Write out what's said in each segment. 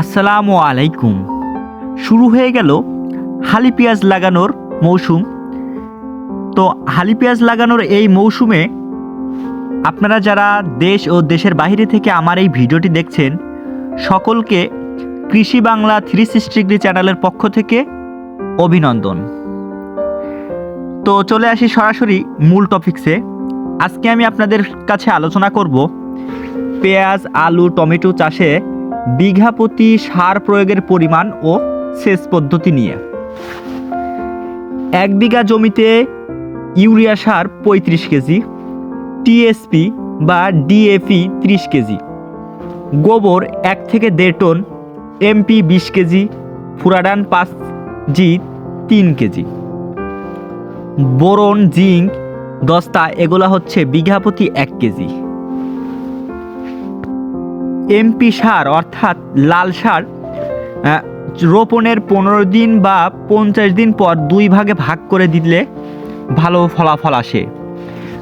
আসসালামু আলাইকুম। শুরু হয়ে গেল হালি পেঁয়াজ লাগানোর মৌসুম। তো হালি পেঁয়াজ লাগানোর এই মৌসুমে আপনারা যারা দেশ ও দেশের বাইরে থেকে আমার এই ভিডিওটি দেখছেন, সকলকে কৃষি বাংলা থ্রি সিক্সটি ডিগ্রি চ্যানেলের পক্ষ থেকে অভিনন্দন। তো চলে আসি সরাসরি মূল টপিকসে। আজকে আমি আপনাদের কাছে আলোচনা করব পেঁয়াজ, আলু, টমেটো চাষে বিঘা প্রতি সার প্রয়োগের পরিমাণ ও সেচ পদ্ধতি নিয়ে। এক বিঘা জমিতে ইউরিয়া সার পঁয়ত্রিশ কেজি, টিএসপি বা ডিএপি ত্রিশ কেজি, গোবর এক থেকে দেড় টন, এমপি বিশ কেজি, ফুরাডান পাঁচ জি তিন কেজি। বোরন, জিঙ্ক, দস্তা এগুলা হচ্ছে বিঘা প্রতি এক কেজি। এমপি সার, অর্থাৎ লাল সার রোপণের পনেরো দিন বা পঞ্চাশ দিন পর দুই ভাগে ভাগ করে দিলে ভালো ফলাফল আসে।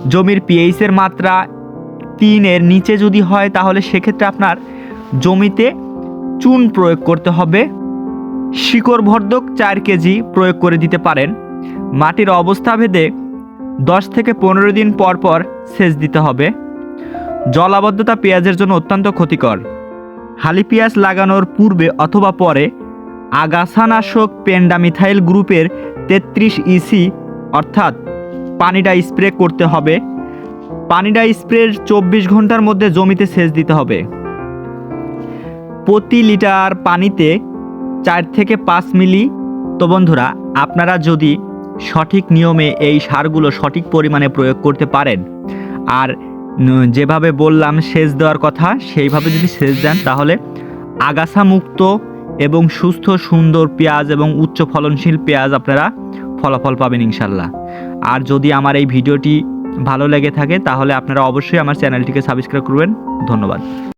জমির পিএইচের মাত্রা তিনের নিচে যদি হয়, তাহলে সেক্ষেত্রে আপনার জমিতে চুন প্রয়োগ করতে হবে। শিকড় ভর্ধক চার কেজি প্রয়োগ করে দিতে পারেন। মাটির অবস্থা ভেদে দশ থেকে পনেরো দিন পর পর সেচ দিতে হবে। জলাবদ্ধতা পেঁয়াজের জন্য অত্যন্ত ক্ষতিকর। হালি পেঁয়াজ লাগানোর পূর্বে অথবা পরে আগাছানাশক পেন্ডামিথাইল গ্রুপের তেত্রিশ ইসি, অর্থাৎ পানিটা স্প্রে করতে হবে। পানিটা স্প্রের চব্বিশ ঘণ্টার মধ্যে জমিতে সেচ দিতে হবে। প্রতি লিটার পানিতে চার থেকে পাঁচ মিলি। তো বন্ধুরা, আপনারা যদি সঠিক নিয়মে এই সারগুলো সঠিক পরিমাণে প্রয়োগ করতে পারেন, আর যেভাবে বললাম সেচ দেওয়ার কথা, সেইভাবে যদি সেচ দেন, তাহলে আগাছা মুক্ত এবং সুস্থ, সুন্দর পেঁয়াজ এবং উচ্চ ফলনশীল পেঁয়াজ আপনারা ফলাফল পাবেন ইনশাল্লাহ। আর যদি আমার এই ভিডিওটি ভালো লেগে থাকে, তাহলে আপনারা অবশ্যই আমার চ্যানেলটিকে সাবস্ক্রাইব করবেন। ধন্যবাদ।